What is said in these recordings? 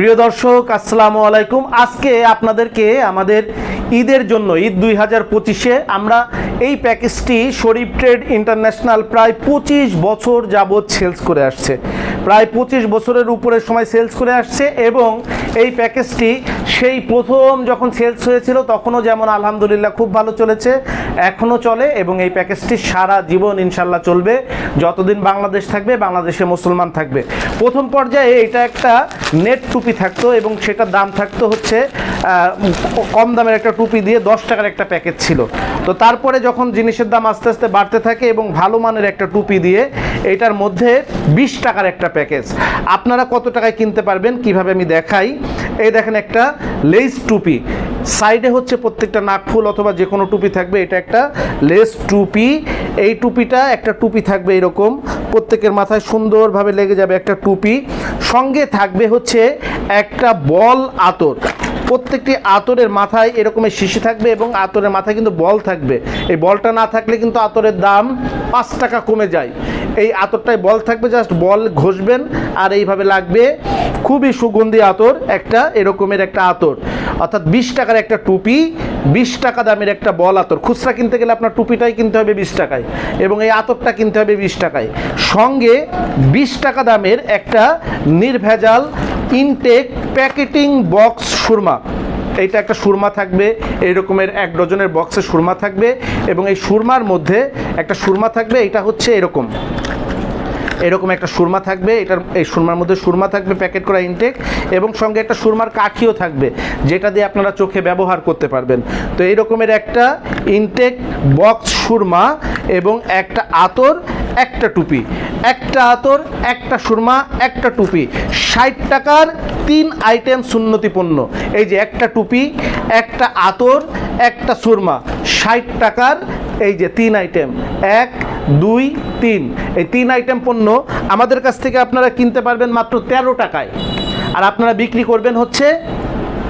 প্রিয় দর্শক, আসসালামু আলাইকুম। আজকে আপনাদেরকে আমাদের ঈদের জন্য, ঈদ দুই হাজার পঁচিশে আমরা এই প্যাকেজটি শরীফ ট্রেড ইন্টারন্যাশনাল প্রায় পঁচিশ বছর যাবৎ সেলস করে আসছে। প্রায় পঁচিশ বছরের উপরে সময় সেলস করে আসছে এবং এই প্যাকেজটি সেই প্রথম যখন সেলস হয়েছিল, তখনও যেমন আলহামদুলিল্লাহ খুব ভালো চলেছে, এখনও চলে এবং এই প্যাকেজটি সারা জীবন ইনশাল্লাহ চলবে। যতদিন বাংলাদেশ থাকবে, বাংলাদেশে মুসলমান থাকবে। প্রথম পর্যায়ে এটা একটা নেট টুপি থাকতো এবং সেটার দাম থাকতো হচ্ছে কম দামের একটা টুপি দিয়ে দশ টাকার একটা প্যাকেজ ছিল। তো তারপরে যখন জিনিসের দাম আস্তে আস্তে বাড়তে থাকে এবং ভালো মানের একটা টুপি দিয়ে এটার মধ্যে বিশ টাকার একটা প্যাকেজ, আপনারা কত টাকায় কিনতে পারবেন? কীভাবে আমি দেখাই? এই দেখেন একটা লেস টুপি। সাইডে হচ্ছে প্রত্যেকটা নাকফুল অথবা যে কোনো টুপি থাকবে, এটা একটা লেস টুপি। এই টুপিটা একটা টুপি থাকবে এরকম, প্রত্যেকের মাথায় সুন্দরভাবে লেগে যাবে একটা টুপি। সঙ্গে থাকবে হচ্ছে একটা বল আতর। প্রত্যেকটি আতরের মাথায় এরকমের শিশি থাকবে এবং আতরের মাথায় কিন্তু বল থাকবে। এই বলটা না থাকলে কিন্তু আতরের দাম পাঁচ টাকা কমে যায়। এই আতরটায় বল থাকবে, জাস্ট বল ঘষবেন, আর এইভাবে লাগবে খুবই সুগন্ধি আতর, একটা এরকমের একটা আতর। অর্থাৎ বিশ টাকার একটা টুপি, বিশ টাকা দামের একটা বল আতর। খুচরা কিনতে গেলে আপনার টুপিটাই কিনতে হবে বিশ টাকায় এবং এই আতরটা কিনতে হবে বিশ টাকায়। সঙ্গে বিশ টাকা দামের একটা নির্ভেজাল ইনটেক প্যাকেটিং বক্স সুরমা। এইটা একটা সুরমা থাকবে, এই রকমের এক ডজনের বক্সে সুরমা থাকবে এবং এই সুরমার মধ্যে একটা সুরমা থাকবে এটা হচ্ছে এরকম। এরকম একটা সুরমা থাকবে, এটার এই সুরমার মধ্যে সুরমা থাকবে প্যাকেট করা ইনটেক এবং সঙ্গে একটা সুরমার কাঠিও থাকবে, যেটা দিয়ে আপনারা চোখে ব্যবহার করতে পারবেন। তো এই রকমের একটা ইনটেক বক্স সুরমা এবং একটা আতর, একটা টুপি। একটা আতর, একটা সুরমা, একটা টুপি। ষাট টাকার তিন আইটেম সুন্নতি পণ্য। এই যে একটা টুপি, একটা আতর, একটা সুরমা। ষাট টাকার এই যে তিন আইটেম এক দুই, তিন। এই তিন আইটেম পণ্য আমাদের কাছ থেকে আপনারা কিনতে পারবেন মাত্র তেরো টাকায়। আর আপনারা বিক্রি করবেন হচ্ছে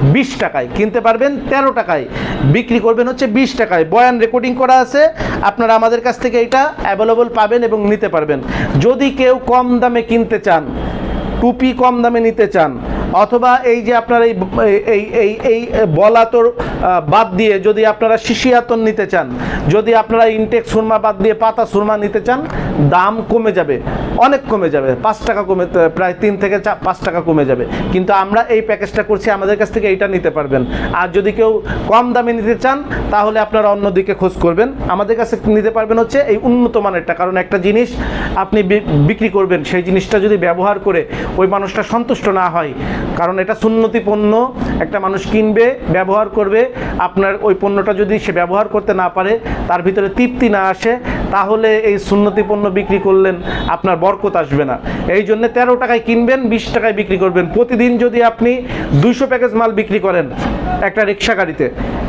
বিশ টাকায়। কিনতে পারবেন তেরো টাকায়। বিক্রি করবেন হচ্ছে বিশ টাকায়। বয়ান রেকর্ডিং করা আছে। আপনারা আমাদের কাছ থেকে এটা অ্যাভেলেবল পাবেন এবং নিতে পারবেন। যদি কেউ কম দামে কিনতে চান, টুপি কম দামে নিতে চান অথবা এই যে আপনার এই এই এই এই বলাতর বাদ দিয়ে যদি আপনারা শিশি আতর নিতে চান, যদি আপনারা ইনটেক সুরমা বাদ দিয়ে পাতা সুরমা নিতে চান, দাম কমে যাবে, অনেক কমে যাবে, পাঁচ টাকা কমে প্রায় তিন থেকে পাঁচ টাকা কমে যাবে। কিন্তু আমরা এই প্যাকেজটা করছি, আমাদের কাছ থেকে এইটা নিতে পারবেন। আর যদি কেউ কম দামে নিতে চান, তাহলে আপনারা অন্যদিকে খোঁজ করবেন। আমাদের কাছে নিতে পারবেন হচ্ছে এই উন্নত মানেরটা কারণ একটা জিনিস আপনি বিক্রি করবেন, সেই জিনিসটা যদি ব্যবহার করে ওই মানুষটা সন্তুষ্ট না হয় কারণ এটা সুন্নতি পণ্য, একটা মানুষ কিনবে, ব্যবহার করবে, আপনার ওই পণ্যটা যদি সে ব্যবহার করতে না পারে, তার ভিতরে তৃপ্তি না আসে তাহলে এই সুন্নতি পণ্য বিক্রি করলেন আপনার বরকত আসবে না। এই জন্য তেরো টাকায় কিনবেন, বিশ টাকায় বিক্রি করবেন। প্রতিদিন যদি আপনি দুইশো প্যাকেজ মাল বিক্রি করেন একটা রিক্সা গাড়িতে,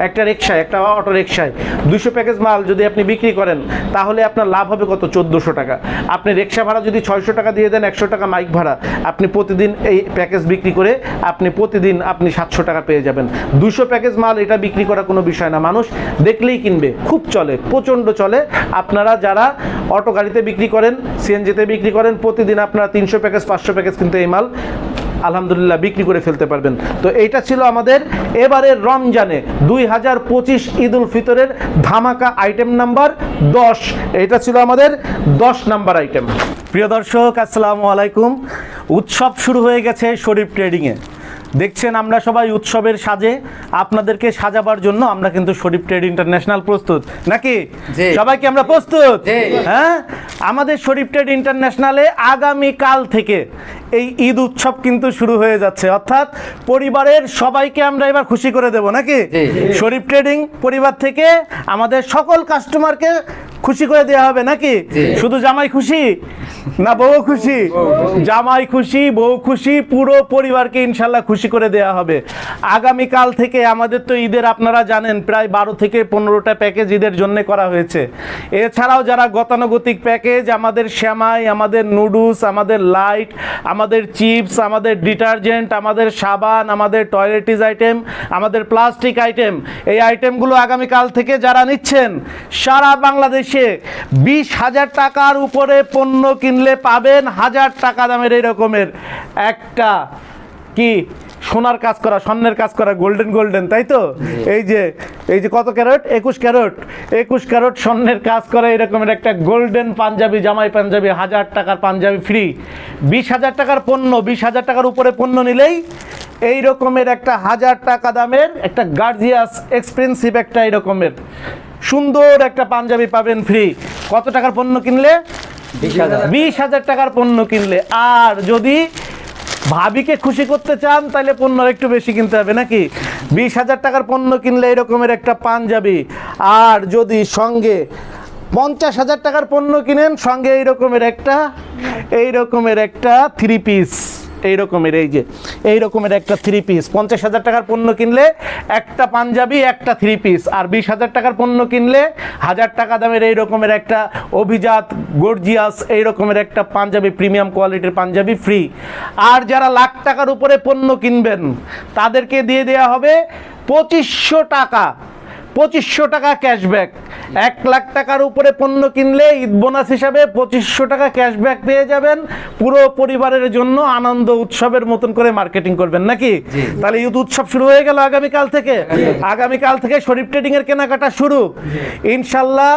একটা রিক্সায়, একটা অটো রিক্সায় দুশো প্যাকেজ মাল যদি আপনি বিক্রি করেন, তাহলে আপনার লাভ হবে কত? চোদ্দোশো টাকা। আপনি রিক্সা ভাড়া যদি ছয়শো টাকা দিয়ে দেন, একশো টাকা মাইক ভাড়া, আপনি প্রতিদিন এই প্যাকেজ বিক্রি করে আপনি প্রতিদিন আপনি সাতশো টাকা পেয়ে যাবেন। দুশো প্যাকেজ মাল এটা বিক্রি করা কোনো বিষয় না। মানুষ দেখলেই কিনবে। খুব চলে, প্রচণ্ড চলে। আপনারা যারা অটো গাড়িতে বিক্রি করেন, সিএনজিতে বিক্রি করেন, প্রতিদিন আপনারা তিনশো প্যাকেজ, পাঁচশো প্যাকেজ কিন্তু এই মাল আলহামদুলিল্লাহ বিক্রি করে ফেলতে পারবেন। তো এইটা ছিল আমাদের এবারের রমজানে দুই হাজার পঁচিশ ঈদ উল ফিতরের ধামাকা আইটেম নাম্বার দশ। এটা ছিল আমাদের দশ নাম্বার আইটেম প্রিয় দর্শক, আসসালামু আলাইকুম। উৎসব শুরু হয়ে গেছে শরীফ ট্রেডিংয়ে দেখছেন আমরা সবাই উৎসবের সাজে আপনাদেরকে সাজাবার জন্য আমরা কিন্তু শরীফ ট্রেড ইন্টারন্যাশনাল প্রস্তুত। নাকি? সবাইকে আমরা প্রস্তুত? হ্যাঁ? আমাদের শরীফ ট্রেড ইন্টারন্যাশনালে আগামী কাল থেকে এই ঈদ উৎসব কিন্তু শুরু হয়ে যাচ্ছে। অর্থাৎ পরিবারের সবাইকে আমরা এবার খুশি করে দেব নাকি। শরীফ ট্রেডিং পরিবার থেকে আমাদের সকল কাস্টমারকে খুশি করে দেওয়া হবে নাকি? শুধু জামাই খুশি? না, বউ খুশি। জামাই খুশি, বউ খুশি, পুরো পরিবারকে ইনশাল্লাহ খুশি করে দেওয়া হবে। আগামীকাল থেকে আমাদের তো ঈদের আপনারা জানেন, প্রায় বারো থেকে পনেরোটা প্যাকেজ ঈদের জন্য করা হয়েছে। এছাড়াও যারা গতানুগতিক প্যাকেজ, আমাদের শ্যামাই, আমাদের নুডলস, আমাদের লাইট, আমাদের চিপস, আমাদের ডিটারজেন্ট, আমাদের সাবান, আমাদের টয়লেটিস আইটেম, আমাদের প্লাস্টিক আইটেম, এই আইটেমগুলো আগামীকাল থেকে যারা নিচ্ছেন, সারা বাংলাদেশে বিশ হাজার টাকার উপরে পণ্য কিনলে পাবেন হাজার টাকা দামের এই রকমের একটা কি সোনার কাজ করা স্বর্ণের কাজ করা গোল্ডেন গোল্ডেন তাই তো? এই যে এই যে কত ক্যারট? একুশ ক্যারট। একুশ ক্যারট স্বর্ণের কাজ করা এরকমের একটা গোল্ডেন পাঞ্জাবি জামাই পাঞ্জাবি হাজার টাকার পাঞ্জাবি ফ্রি বিশ হাজার টাকার পণ্য বিশ হাজার টাকার উপরে পণ্য নিলেই এই রকমের একটা হাজার টাকা দামের একটা গার্জিয়াস এক্সপেন্সিভ একটা এই রকমের সুন্দর একটা পাঞ্জাবি পাবেন ফ্রি কত টাকার পণ্য কিনলে? বিশ হাজার। টাকার পণ্য কিনলে। আর যদি ভাবিকে খুশি করতে চান, তাহলে পণ্য একটু বেশি কিনতে হবে নাকি? বিশ হাজার টাকার পণ্য কিনলে এরকমের একটা পাঞ্জাবি। আর যদি সঙ্গে পঞ্চাশ হাজার টাকার পণ্য কিনেন, সঙ্গে এই রকমের একটা এই রকমের একটা থ্রি পিস এই রকমের এই যে এই রকমের একটা থ্রি পিস পঞ্চাশ হাজার টাকার পণ্য কিনলে একটা পাঞ্জাবি, একটা থ্রি পিস আর বিশ হাজার টাকার পণ্য কিনলে হাজার টাকা দামের এই রকমের একটা অভিজাত গর্জিয়াস এই রকমের একটা পাঞ্জাবি প্রিমিয়াম কোয়ালিটির পাঞ্জাবি ফ্রি আর যারা লাখ টাকার উপরে পণ্য কিনবেন, তাদেরকে দিয়ে দেওয়া হবে পঁচিশশো টাকা। পঁচিশশো টাকা ক্যাশব্যাক এক লাখ টাকার উপরে পণ্য কিনলে ঈদ বোনাস হিসাবে পঁচিশশো টাকা ক্যাশব্যাক পেয়ে যাবেন। পুরো পরিবারের জন্য আনন্দ উৎসবের মতন করে মার্কেটিং করবেন নাকি? তাহলে ঈদ উৎসব শুরু হয়ে গেল আগামীকাল থেকে। আগামীকাল থেকে। শরীফ ট্রেডিং এর কেনাকাটা শুরু। ইনশাল্লাহ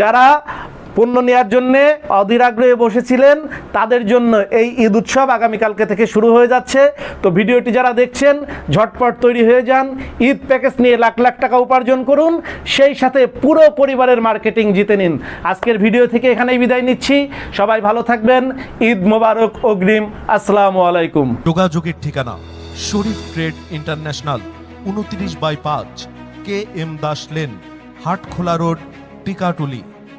যারা পণ্য নেওয়ার জন্য অধীর আগ্রহে বসেছিলেন। তাদের জন্য এই ঈদ উৎসব আগামীকালকে থেকে শুরু হয়ে যাচ্ছে। তো ভিডিওটি যারা দেখছেন, ঝটপট তৈরি হয়ে যান। ঈদ প্যাকেজ নিয়ে লাখ লাখ টাকা উপার্জন করুন। সেই সাথে পুরো পরিবারের মার্কেটিং জিতে নিন। আজকের ভিডিও থেকে এখানেই বিদায় নিচ্ছি। সবাই ভালো থাকবেন। ঈদ মোবারক, অগ্রিম। আসসালামু আলাইকুম। যোগাযোগের ঠিকানা, শরীফ ট্রেড ইন্টারন্যাশনাল, উনত্রিশ বাই পাঁচ, K M Das lane, Hatkhola road, Tikatuli.